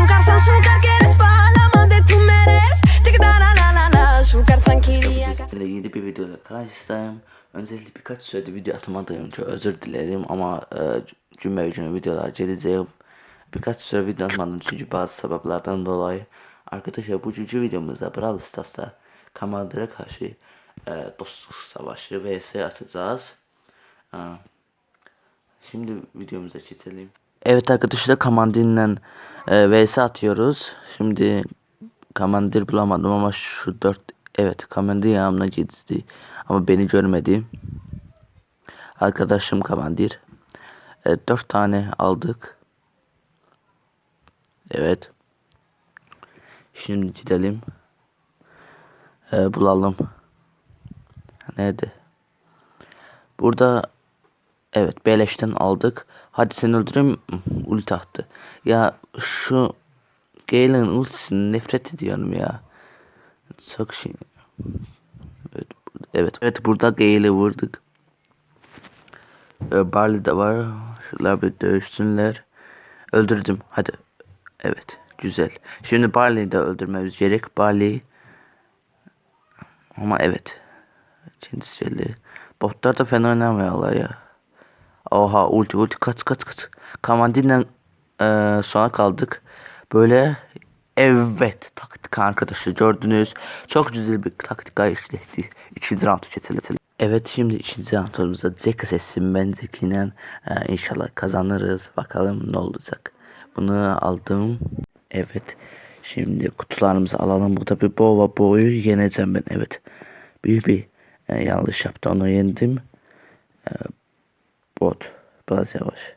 Sugar sugar quieres pa' la mande tú me eres Tic da la la la la Sugar quería Sizlerle yeni bir videoda karşınızdayım. Öncelikle birkaç süredir video atamadığım için özür dilerim ama e, cümle hücum videolar geleceğim. Birkaç süre video atmadım çünkü bazı sebeplerden dolayı. Arkadaşlar bu üçüncü videomuzda Brawl Stars'ta Kamalder'e karşı e, dostluk savaşı vs atacağız. E, şimdi videomuza geçelim. Evet arkadaşlar Kamandir'le e, vs atıyoruz. Şimdi Kamandir bulamadım ama şu dört evet Kamandir yanımda gitti ama beni görmedi. Arkadaşım Kamandir. Evet, dört tane aldık. Evet. Şimdi gidelim. E, bulalım. Nerede? Burada Evet beleşten aldık. Hadi seni öldüreyim. Ulti attı. Ya şu Gale'ın ultisini nefret ediyorum ya. Çok şey. Evet, evet, evet burada Gale'i vurduk. Ee, Barley de var. Şunlar bir dövüşsünler. Öldürdüm. Hadi. Evet. Güzel. Şimdi Barley'i de öldürmemiz gerek. Barley. Ama evet. Kendisi Botlar da fena oynamıyorlar ya. Oha ulti ulti kaç kaç kaç. Kamandin'le e, sona kaldık. Böyle evet taktik arkadaşlar gördünüz. Çok güzel bir taktik işletti. İkinci roundu geçelim. Evet şimdi ikinci roundumuzda Zeki seçsin ben Zeki'yle e, inşallah kazanırız. Bakalım ne olacak. Bunu aldım. Evet. Şimdi kutularımızı alalım. Burada bir bova boyu yeneceğim ben. Evet. Büyük bir e, yanlış yaptı. Onu yendim. Bot. Biraz yavaş.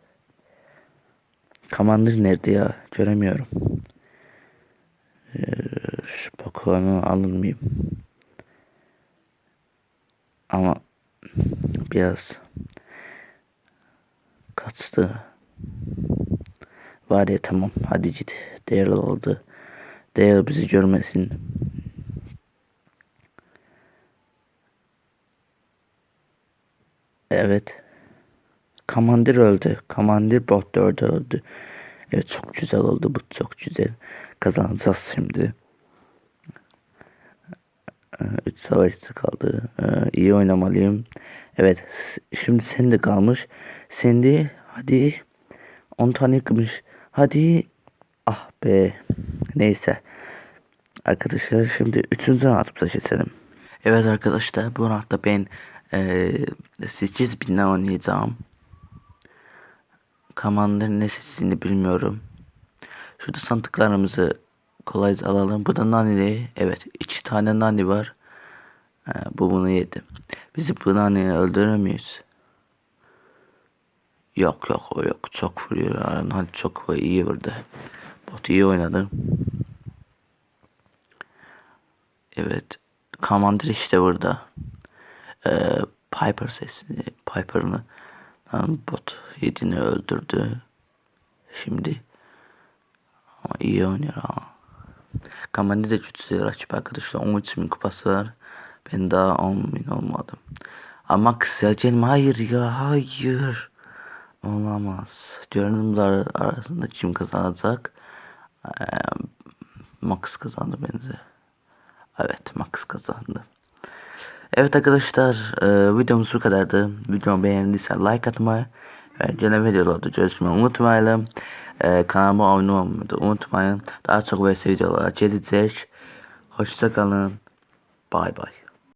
Kamandır nerede ya? Göremiyorum. Ee, şu Poco'nu alır mıyım? Ama biraz kaçtı. Var ya tamam hadi git. Değerli oldu. Değer bizi görmesin. Evet. Kamandir öldü. Kamandir bot dördü öldü. Evet çok güzel oldu bu çok güzel. Kazanacağız şimdi. Ee, Üç savaşta kaldı. Ee, iyi oynamalıyım. Evet şimdi sen de kalmış. Sen de hadi 10 tane yıkmış. Hadi ah be. Neyse. Arkadaşlar şimdi 3. roundumuza geçelim. Evet arkadaşlar bu roundda ben e, 8 binden oynayacağım. Kamanların ne sesini bilmiyorum. Şurada sandıklarımızı kolayca alalım. Burada nani Evet iki tane nani var. Ee, bu bunu yedi. Bizi bu naniyi öldürür müyüz? Yok yok o yok. Çok vuruyor. Hadi çok iyi vurdu. Bot iyi oynadı. Evet. Commander işte burada. Ee, Piper sesini, Piper'ını bot yedini öldürdü. Şimdi ama iyi oynuyor ha. Kamani de güçlü rakip arkadaşlar. 13 bin kupası var. Ben daha 10 bin olmadım. Ama kısa canım hayır ya hayır. Olamaz. Görünümler arasında kim kazanacak? Ee, Max kazandı benzi. Evet Max kazandı. Evet arkadaşlar e, videomuz bu kadardı. Videomu beğendiysen like atmayı ve gelen videolarda görüşmeyi unutmayalım. E, kanalıma abone olmayı unutmayın. Daha çok böyle videolar gelecek. Hoşçakalın. Bay bay.